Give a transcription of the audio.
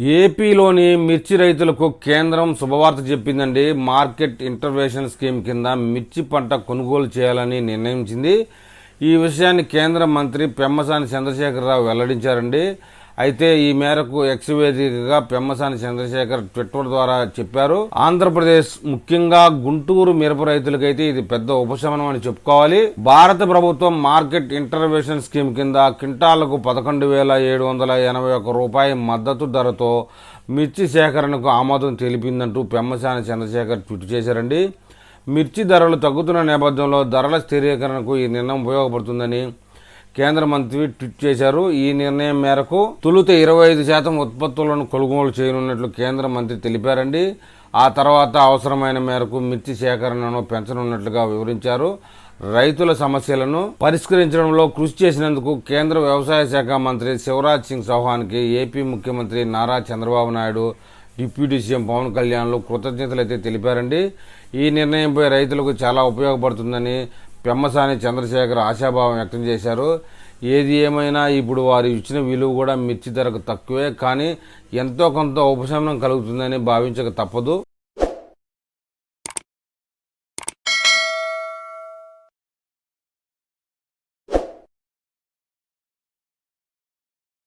ఏపీలోని మిర్చి రైతులకు కేంద్రం శుభవార్త చెప్పిందండి. మార్కెట్ ఇంటర్వెన్షన్ స్కీమ్ కింద మిర్చి పంట కొనుగోలు చేయాలని నిర్ణయించింది. ఈ విషయాన్ని కేంద్ర మంత్రి పెమ్మసాని చంద్రశేఖరరావు వెల్లడించారండి. అయితే ఈ మేరకు ఎక్స్ వేదికగా పెమ్మసాని చంద్రశేఖర్ ట్విట్టర్ ద్వారా చెప్పారు. ఆంధ్రప్రదేశ్ ముఖ్యంగా గుంటూరు మిరప రైతులకైతే ఇది పెద్ద ఉపశమనం అని చెప్పుకోవాలి. భారత ప్రభుత్వం మార్కెట్ ఇంటర్వెన్షన్ స్కీమ్ కింద క్వింటాలకు పదకొండు వేల ఏడు వందల ఎనభై ఒక్క రూపాయి మద్దతు ధరతో మిర్చి సేకరణకు ఆమోదం తెలిపిందంటూ పెమ్మసాని చంద్రశేఖర్ ట్వీట్ చేశారండి. మిర్చి ధరలు తగ్గుతున్న నేపథ్యంలో ధరల స్థిరీకరణకు ఈ నిర్ణయం ఉపయోగపడుతుందని కేంద్ర మంత్రి ట్వీట్ చేశారు. ఈ నిర్ణయం మేరకు తొలుత ఇరవై ఐదు శాతం ఉత్పత్తులను కొనుగోలు చేయనున్నట్లు కేంద్ర మంత్రి తెలిపారండి. ఆ తర్వాత అవసరమైన మేరకు మిర్చి సేకరణను పెంచనున్నట్లుగా వివరించారు. రైతుల సమస్యలను పరిష్కరించడంలో కృషి చేసినందుకు కేంద్ర వ్యవసాయ శాఖ మంత్రి శివరాజ్ సింగ్ చౌహాన్కి ఏపీ ముఖ్యమంత్రి నారా చంద్రబాబు నాయుడు డిప్యూటీ సీఎం పవన్ కళ్యాణ్లు కృతజ్ఞతలు అయితే తెలిపారండి. ఈ నిర్ణయంపై రైతులకు చాలా ఉపయోగపడుతుందని పెమ్మసాని చంద్రశేఖర్ ఆశాభావం వ్యక్తం చేశారు. ఏది ఏమైనా ఇప్పుడు వారు ఇచ్చిన విలువ కూడా మిర్చి ధరకు తక్కువే కానీ ఎంతో కొంత ఉపశమనం కలుగుతుందని భావించక తప్పదు.